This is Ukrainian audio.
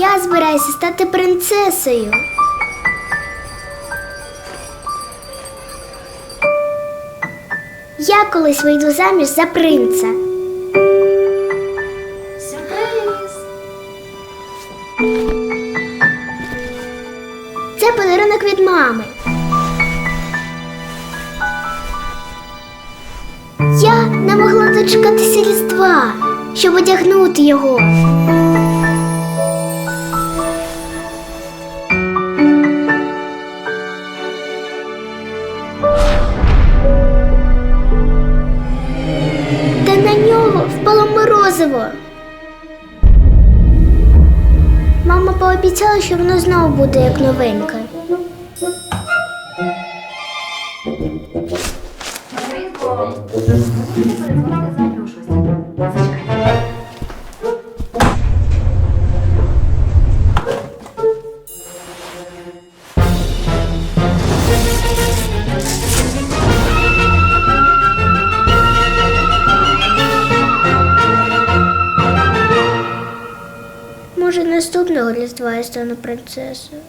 Я збираюся стати принцесою. Я колись вийду заміж за принца. Сюрприз! Це подарунок від мами. Я не могла дочекатися Різдва, щоб одягнути його. Морозиво. Мама пообіцяла, що воно знову буде як шостій. Зачекай. Може, наступного різдва я стану принцесою.